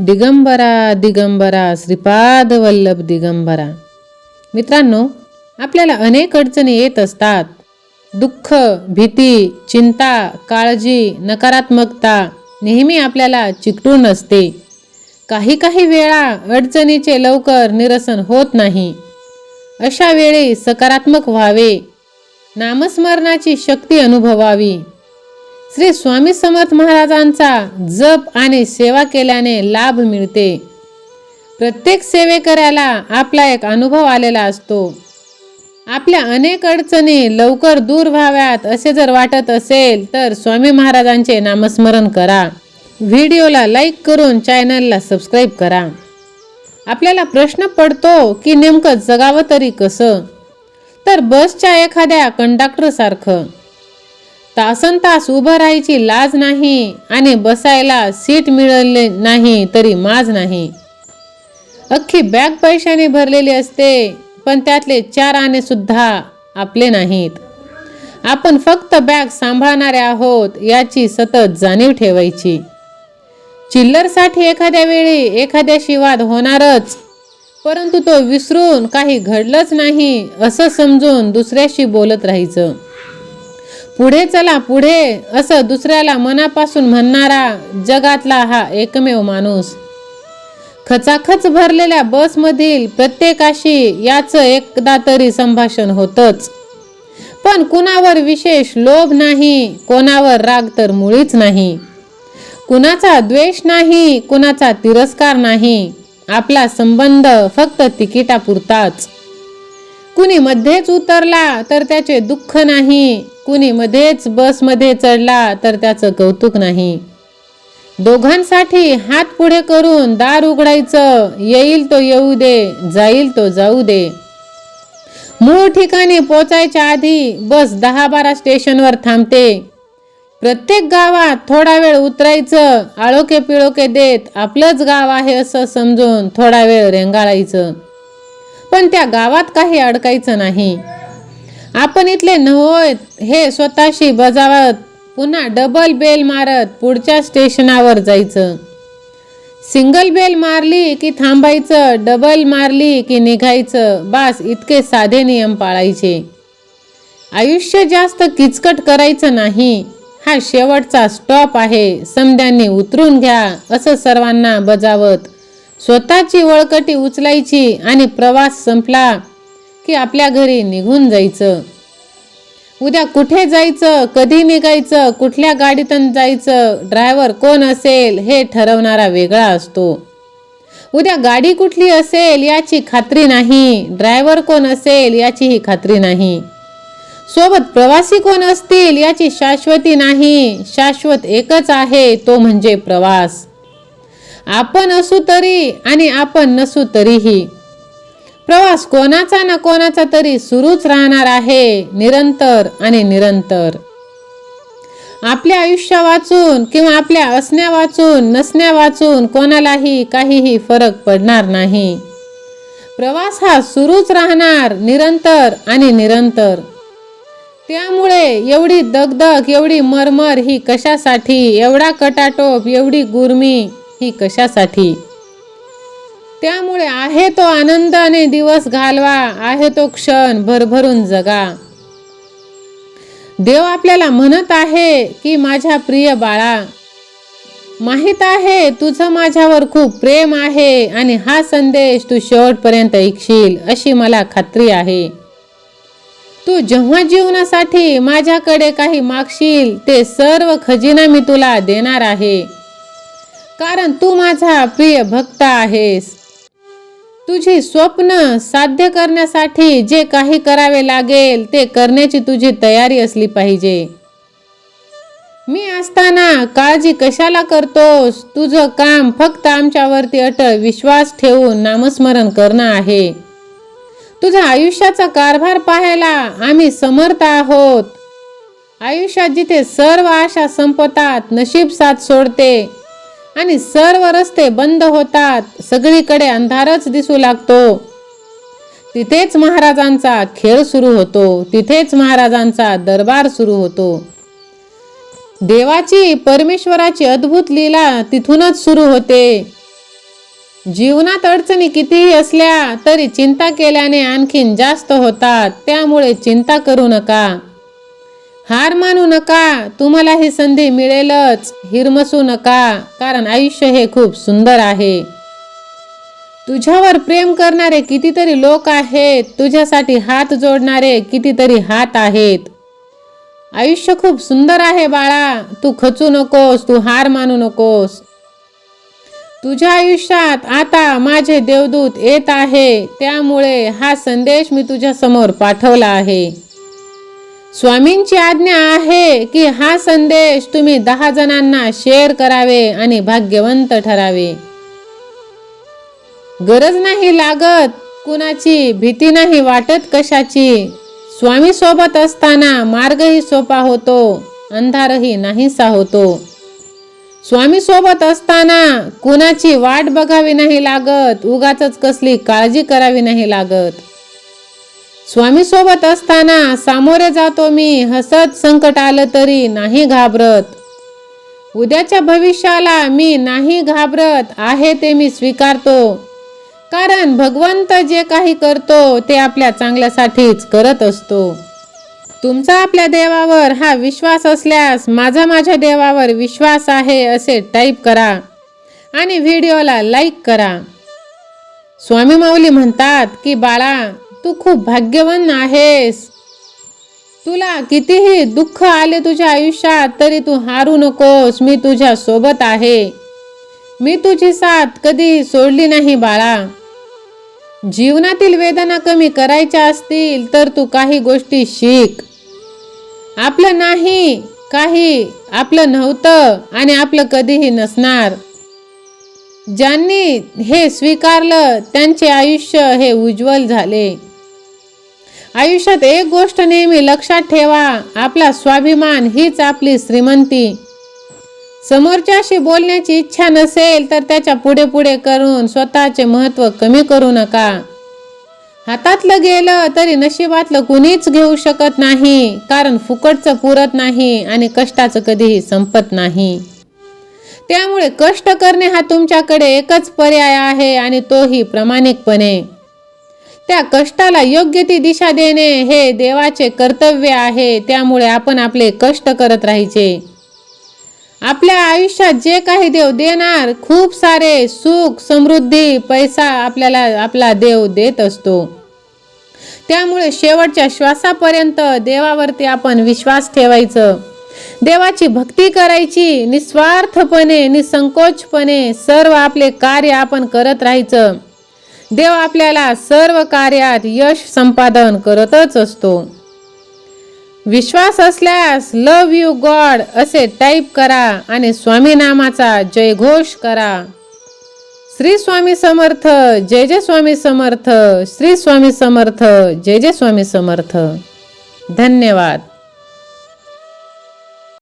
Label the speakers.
Speaker 1: दिगंबरा दिगंबरा श्रीपाद वल्लभ दिगंबरा. मित्रांनो आपल्याला अनेक अडचणी येत असतात. दुःख भीती चिंता काळजी नकारात्मकता नेहमी आपल्याला चिकटून असते काही काही वेळा अडचणीचे लवकर निरसन होत नाही. अशा वेळी सकारात्मक व्हावे. नामस्मरणाची शक्ती अनुभवावी. श्री स्वामी समर्थ महाराजांचा जप आणि सेवा केल्याने लाभ मिळते. प्रत्येक सेवेकऱ्याला आपला एक अनुभव आलेला असतो. आपल्या अनेक अडचणी लवकर दूर व्हाव्यात असे जर वाटत असेल तर स्वामी महाराजांचे नामस्मरण करा. व्हिडिओला लाईक करून चॅनलला सबस्क्राईब करा. आपल्याला प्रश्न पडतो की नेमकं जगावं तरी कसं? तर बसच्या एखाद्या कंडक्टरसारखं तासन तास उभं राहायची लाज नाही आणि बसायला सीट मिळाले नाही तरी माज नाही. अख्खी बॅग पैशाने भरलेली असते पण त्यातले चार आणे सुद्धा आपले नाहीत. आपण फक्त बॅग सांभाळणारे आहोत याची सतत जाणीव ठेवायची. चिल्लरसाठी एखाद्या वेळी एखाद्याशी वाद होणारच परंतु तो विसरून काही घडलंच नाही असं समजून दुसऱ्याशी बोलत राहायचं. पुढे चला पुढे. असं दुसऱ्याला मनापासून म्हणणारा जगातला हा एकमेव माणूस. खचाखच भरलेल्या बसमधील प्रत्येकाशी याचं एकदा तरी संभाषण होतच. पण कुणावर विशेष लोभ नाही कोणावर राग तर मुळीच नाही. कुणाचा द्वेष नाही कुणाचा तिरस्कार नाही. आपला संबंध फक्त तिकिटापुरताच. कुणी मध्येच उतरला तर त्याचे दुःख नाही. कुणी मध्येच बसमध्ये चढला तर त्याचं कौतुक नाही. दोघांसाठी हात पुढे करून दार उघडायचं. येईल तो येऊ दे जाईल तो जाऊ दे. मूळ ठिकाणी पोचायच्या आधी बस दहा बारा स्टेशनवर थांबते. प्रत्येक गावात थोडा वेळ उतरायचं आळोके पिळोके देत आपलंच गाव आहे असं समजून थोडा वेळ रेंगाळायचं. पण त्या गावात काही अडकायचं नाही. आपण इथले नव्हत हे स्वतःशी बजावत पुन्हा डबल बेल मारत पुढच्या स्टेशनावर जायचं. सिंगल बेल मारली की थांबायचं डबल मारली की निघायचं बास इतके साधे नियम पाळायचे. आयुष्य जास्त किचकट करायचं नाही. हा शेवटचा स्टॉप आहे समद्यांनी उतरून घ्या असं सर्वांना बजावत स्वतःची वळकटी उचलायची आणि प्रवास संपला की आपल्या घरी निघून जायचं. उद्या कुठे जायचं कधी निघायचं कुठल्या गाडीतून जायचं ड्रायव्हर कोण असेल हे ठरवणारा वेगळा असतो. उद्या गाडी कुठली असेल याची खात्री नाही ड्रायव्हर कोण असेल याचीही खात्री नाही. सोबत प्रवासी कोण असतील याची शाश्वती नाही शाश्वत एकच आहे तो म्हणजे प्रवास. आपण असू तरी आणि आपण नसू तरीही. प्रवास कोणाचा ना कोणाचा तरी सुरूच राहणार आहे निरंतर आणि निरंतर. आपल्या आयुष्या वाचून किंवा आपल्या असण्या वाचून नसण्या वाचून कोणालाही काहीही फरक पडणार नाही. प्रवास हा सुरूच राहणार निरंतर आणि निरंतर. त्यामुळे एवढी दगदग एवढी मरमर ही कशासाठी एवढा कटाटोप एवढी गुरमी ही कशासाठी? त्यामुळे आहे तो आनंदाने दिवस घालवा आहे तो क्षण भरभरून जगा. देव आपल्याला म्हणत आहे की माझ्या प्रिय बाळा माहीत आहे तुझं माझ्यावर खूप प्रेम आहे आणि हा संदेश तू शेवटपर्यंत ऐकशील अशी मला खात्री आहे. तू जेव्हा जीवनासाठी माझ्याकडे काही मागशील ते सर्व खजिना मी तुला देणार आहे. कारण तू माझा प्रिय भक्त आहेस. तुझी स्वप्न साध्य करण्यासाठी जे काही करावे लागेल ते करण्याची तुझी तयारी असली पाहिजे. मी असताना काळजी कशाला करतोस? तुझं काम फक्त आमच्यावरती अटळ विश्वास ठेवून नामस्मरण करणं आहे. तुझा आयुष्याचा कारभार पाहायला आम्ही समर्थ आहोत. आयुष्यात जिथे सर्व आशा संपतात नशीब साथ सोडते. आणि सर्व रस्ते बंद होतात. सगळीकडे अंधारच दिसू लागतो. तिथेच महाराजांचा खेळ सुरू होतो. तिथेच महाराजांचा दरबार सुरू होतो. देवाची परमेश्वराची अद्भुत लीला तिथूनच सुरू होते. जीवनात अडचणी कितीही असल्या तरी चिंता केल्याने आणखीन जास्त होतात. त्यामुळे चिंता करू नका. हार मानू नका. तुम्हाला ही संधी मिळेलच. हिरमसू नका कारण आयुष्य हे खूप सुंदर आहे. तुझ्यावर प्रेम करणारे कितीतरी लोक आहेत. तुझ्यासाठी हात जोडणारे कितीतरी हात आहेत. आयुष्य खूप सुंदर आहे बाळा. तू खचू नकोस तू हार मानू नकोस. तुझ्या आयुष्यात आता माझे देवदूत येत आहे. त्यामुळे हा संदेश मी तुझ्यासमोर पाठवला आहे. स्वामींची आज्ञा आहे की हा संदेश तुम्ही दहा जणांना शेअर करावे आणि भाग्यवंत ठरावे. गरज नाही लागत कुणाची भीती नाही वाटत कशाची. स्वामी सोबत असताना मार्गही सोपा होतो अंधारही नाहीसा होतो. स्वामी सोबत असताना कुणाची वाट बघावी नाही लागत उगाच कसली काळजी करावी नाही लागत. स्वामी सोबत असताना सामोरे जातो मी. हसत संकट आलं तरी नाही घाबरत. उद्याच्या भविष्याला मी नाही घाबरत आहे ते मी स्वीकारतो. कारण भगवंत जे काही करतो ते आपल्या चांगल्यासाठीच करत असतो. तुमचा आपल्या देवावर हा विश्वास असल्यास माझा माझ्या देवावर विश्वास आहे असे टाईप करा आणि व्हिडिओला लाईक करा. स्वामी माऊली म्हणतात की बाळा तू खूप भाग्यवान आहेस. तुला कितीही दुःख आले तुझ्या आयुष्यात तरी तू हारू नकोस. मी तुझ्या सोबत आहे. मी तुझी साथ कधी सोडली नाही बाळा. जीवनातील वेदना कमी करायच्या असतील तर तू काही गोष्टी शिक. आपलं नाही काही आपलं नव्हतं आणि आपलं कधीही नसणार. ज्यांनी हे स्वीकारलं त्यांचे आयुष्य हे उज्ज्वल झाले. आयुष्यात एक गोष्ट नेहमी लक्षात ठेवा आपला स्वाभिमान हीच आपली श्रीमंती. समोरच्याशी बोलण्याची इच्छा नसेल तर त्याच्या पुढे पुढे करून स्वतःचे महत्त्व कमी करू नका. हातातलं गेलं तरी नशिबातलं कुणीच घेऊ शकत नाही कारण फुकटचं पुरत नाही आणि कष्टाचं कधीही संपत नाही. त्यामुळे कष्ट करणे हा तुमच्याकडे एकच पर्याय आहे आणि तोही प्रामाणिकपणे. त्या कष्टाला योग्य ती दिशा देणे हे देवाचे कर्तव्य आहे. त्यामुळे आपण आपले कष्ट करत राहायचे. आपल्या आयुष्यात जे काही देव देणार खूप सारे सुख समृद्धी पैसा आपल्याला आपला देव देत असतो. त्यामुळे शेवटच्या श्वासापर्यंत देवावरती आपण विश्वास ठेवायचं. देवाची भक्ती करायची निस्वार्थपणे निसंकोचपणे सर्व आपले कार्य आपण करत राहायचं. देव आपल्याला सर्व कार्यात यश संपादन करतच असतो. विश्वास असल्यास लव यू गॉड असे टाईप करा आणि स्वामी नामाचा जयघोष करा. श्री स्वामी समर्थ जय जय स्वामी समर्थ श्री स्वामी समर्थ जय जय स्वामी समर्थ. धन्यवाद.